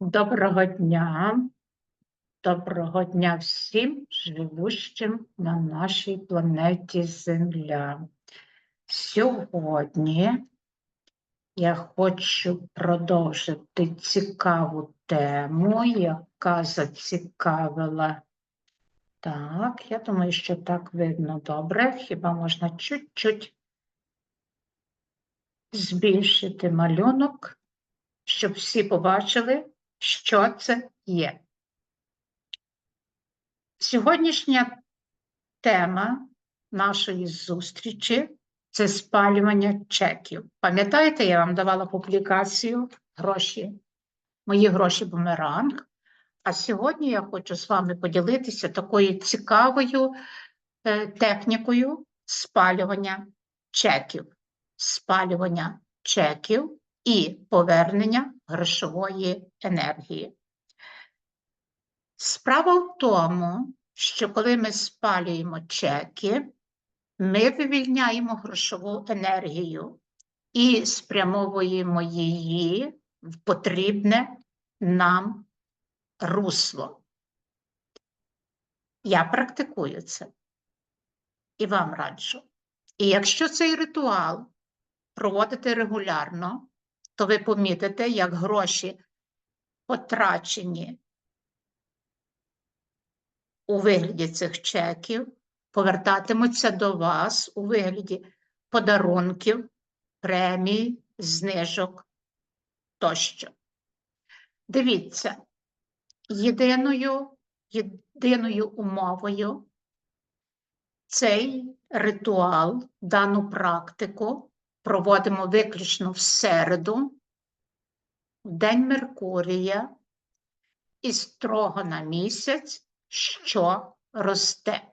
Доброго дня. Доброго дня всім живущим на нашій планеті Земля. Сьогодні я хочу продовжити цікаву тему, яка зацікавила. Так, я думаю, що так видно добре. Хіба можна чуть-чуть збільшити малюнок, щоб всі побачили, що це є. Сьогоднішня тема нашої зустрічі це спалювання чеків. Пам'ятаєте, я вам давала публікацію гроші, мої гроші бумеранг. А сьогодні я хочу з вами поділитися такою цікавою е, технікою спалювання чеків. Спалювання чеків і повернення грошової енергії. Справа в тому, що коли ми спалюємо чеки, ми вивільняємо грошову енергію і спрямовуємо її в потрібне нам русло. Я практикую це і вам раджу. І якщо цей ритуал проводити регулярно, то ви помітите, як гроші потрачені у вигляді цих чеків, повертатимуться до вас у вигляді подарунків, премій, знижок тощо. Дивіться, єдиною, єдиною умовою цей ритуал, дану практику проводимо виключно в середу, в День Меркурія і строго на місяць, що росте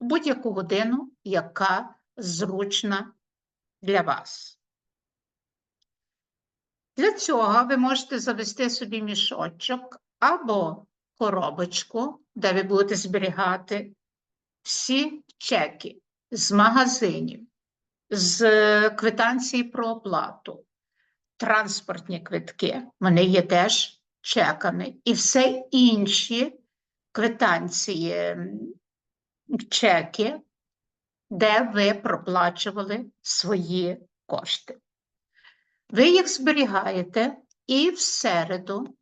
в будь-яку годину, яка зручна для вас. Для цього ви можете завести собі мішочок або коробочку, де ви будете зберігати всі чеки з магазинів, з квитанції про оплату, транспортні квитки, вони є теж чеками, і все інші квитанції, чеки, де ви проплачували свої кошти. Ви їх зберігаєте і в середу,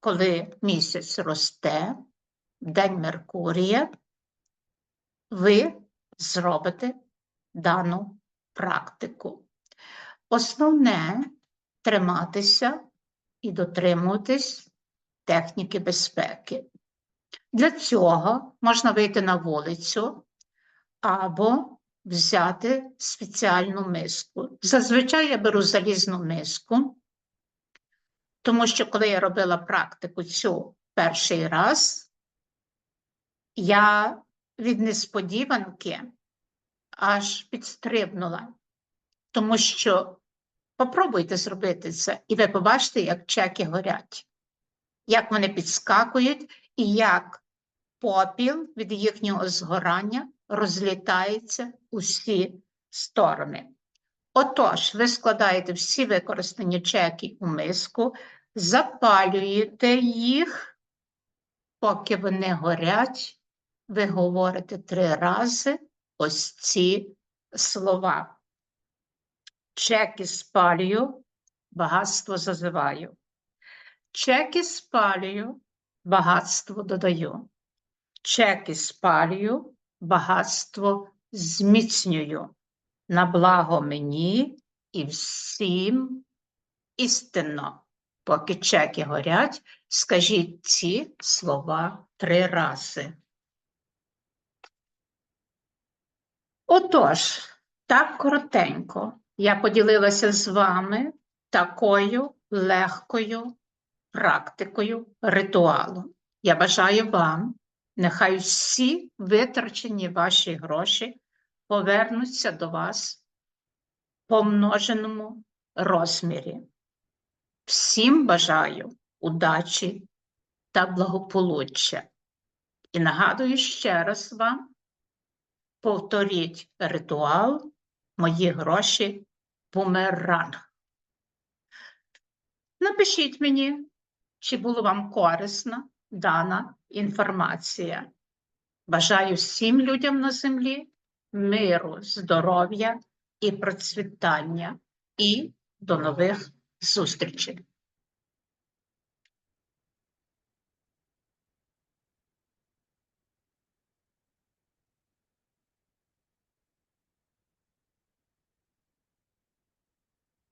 коли місяць росте, День Меркурія, ви зробите дану практику. Основне триматися і дотримуватись техніки безпеки. Для цього можна вийти на вулицю або взяти спеціальну миску. Зазвичай я беру залізну миску, тому що коли я робила практику цю перший раз, я від несподіванки аж підстрибнула, тому що попробуйте зробити це, і ви побачите, як чеки горять, як вони підскакують, і як попіл від їхнього згорання розлітається у всі сторони. Отож, ви складаєте всі використані чеки у миску, запалюєте їх, поки вони горять, ви говорите три рази ось ці слова. Чеки спалюю, багатство зазиваю. Чеки спалюю, багатство додаю. Чеки спалюю, багатство зміцнюю. На благо мені і всім істинно. Поки чеки горять, скажіть ці слова три рази. Отож, так коротенько я поділилася з вами такою легкою практикою ритуалу. Я бажаю вам, нехай всі витрачені ваші гроші повернуться до вас в помноженому розмірі. Всім бажаю удачі та благополуччя. І нагадую ще раз вам, повторіть ритуал мої гроші бумеранг. Напишіть мені, чи була вам корисна дана інформація. Бажаю всім людям на землі миру, здоров'я і процвітання. І до нових зустрічей.